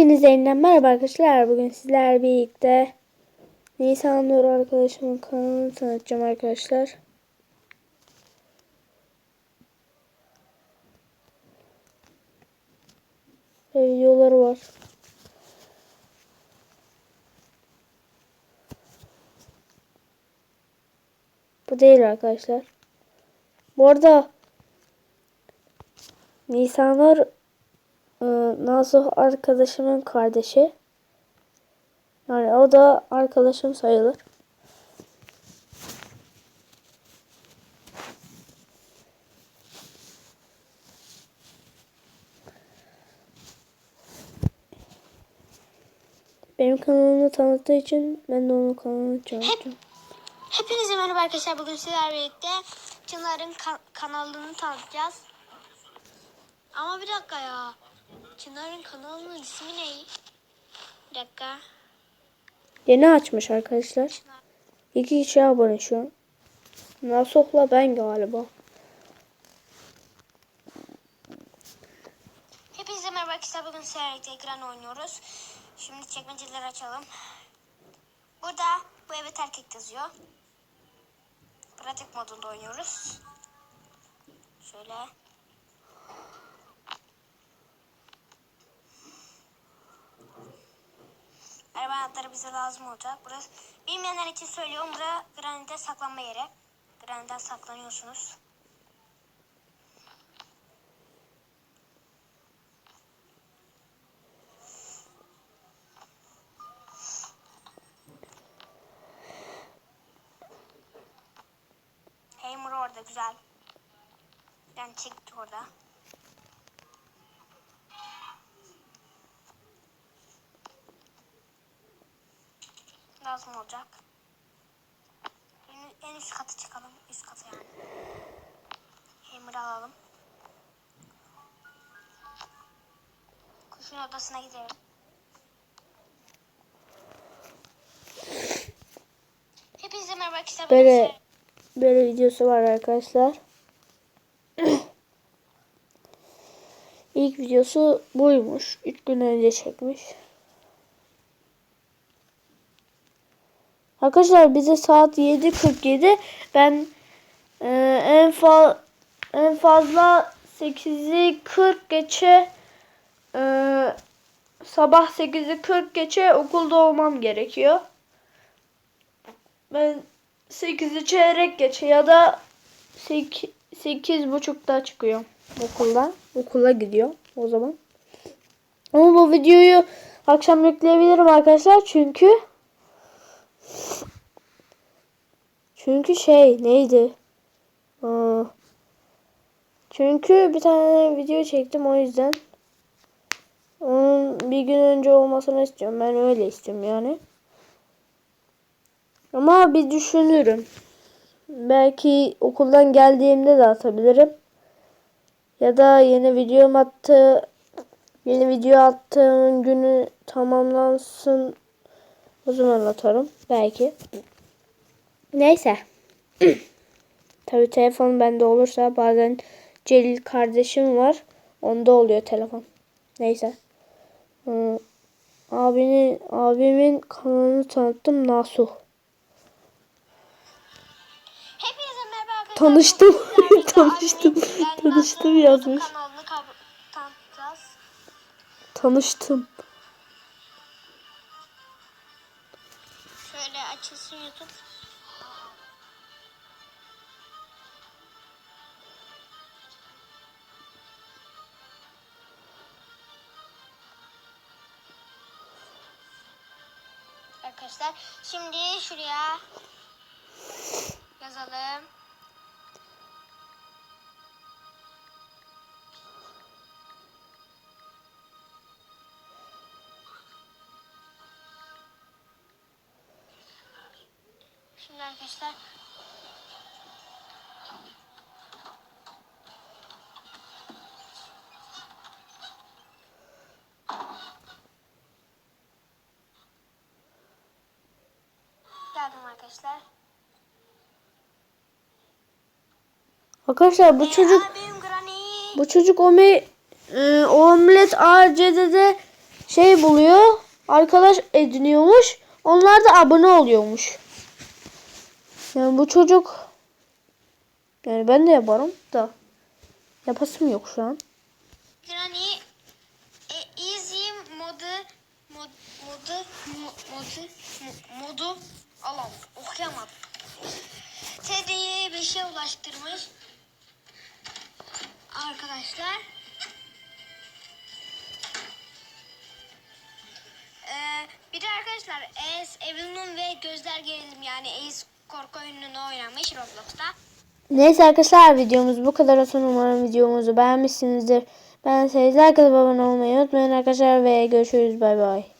Hepinize yeniden merhaba arkadaşlar. Bugün sizlerle birlikte Nisan Nur arkadaşımın kanalını tanıtacağım arkadaşlar. Ve videoları var. Bu değil arkadaşlar. Bu arada Nisanur e, Nasuh arkadaşımın kardeşi. Yani o da arkadaşım sayılır. Benim kanalımı tanıttığı için ben de onun kanalını tanıtacağım. Hepinize merhaba arkadaşlar. Bugün sizlerle birlikte Çınar'ın ka- kanalını tanıtacağız. Ama bir dakika ya. Çınar'ın kanalının ismi ne? Bir dakika. Yeni açmış arkadaşlar. İki kişi abone şu an. Nasuh'la ben galiba. Hepinize merhaba arkadaşlar. Bugün birlikte ekran oynuyoruz. Şimdi çekmeceleri açalım. Burada bu evet erkek yazıyor. Pratik modunda oynuyoruz. Şöyle. Araba anahtarı bize lazım olacak. Burası bilmeyenler için söylüyorum. Bura granite saklanma yeri. Granite saklanıyorsunuz. Hammer orada güzel. Ben çekti orada. Lazım olacak. En, en üst katı çıkalım. Üst katı yani. Hammer alalım. Kuşun odasına gidelim. Hepinize merhaba arkadaşlar. Böyle böyle videosu var arkadaşlar. İlk videosu buymuş. 3 gün önce çekmiş. Arkadaşlar bize saat 7.47. Ben e, en fa en fazla 8'i 40 geçe e, sabah 8'i 40 geçe okulda olmam gerekiyor. Ben 8'i çeyrek geçe ya da 8, 8 buçukta çıkıyorum okuldan. Okula gidiyor o zaman. Ama bu videoyu akşam yükleyebilirim arkadaşlar çünkü çünkü şey neydi? Aa, çünkü bir tane video çektim o yüzden. Onun bir gün önce olmasını istiyorum. Ben öyle istiyorum yani. Ama bir düşünürüm. Belki okuldan geldiğimde de atabilirim. Ya da yeni video attı yeni video attığım günü tamamlansın o zaman atarım belki. Neyse. Tabi telefon bende olursa bazen Celil kardeşim var. Onda oluyor telefon. Neyse. Ee, abinin abimin kanalını tanıttım Nasuh. Tanıştım. Tanıştım. Tanıştım yazmış. Tanıştım. Açılsın YouTube. Arkadaşlar şimdi şuraya yazalım. Arkadaşlar geldim arkadaşlar. Arkadaşlar bu Ee, çocuk abim bu çocuk ome, e, omlet ACD'de şey buluyor. Arkadaş ediniyormuş. Onlar da abone oluyormuş. Yani bu çocuk yani ben de yaparım da yapasım yok şu an. Granny e, easy modu mod, modu mo- modu mo- modu alam okuyamadım. TD'yi 5'e ulaştırmış. Arkadaşlar. Ee, bir de arkadaşlar Ace Evil Moon ve Gözler Gerilim yani Ace korku oyununu oynamış Roblox'ta. Neyse arkadaşlar videomuz bu kadar olsun. Umarım videomuzu beğenmişsinizdir. Ben like atıp abone olmayı unutmayın arkadaşlar ve görüşürüz. Bay bay.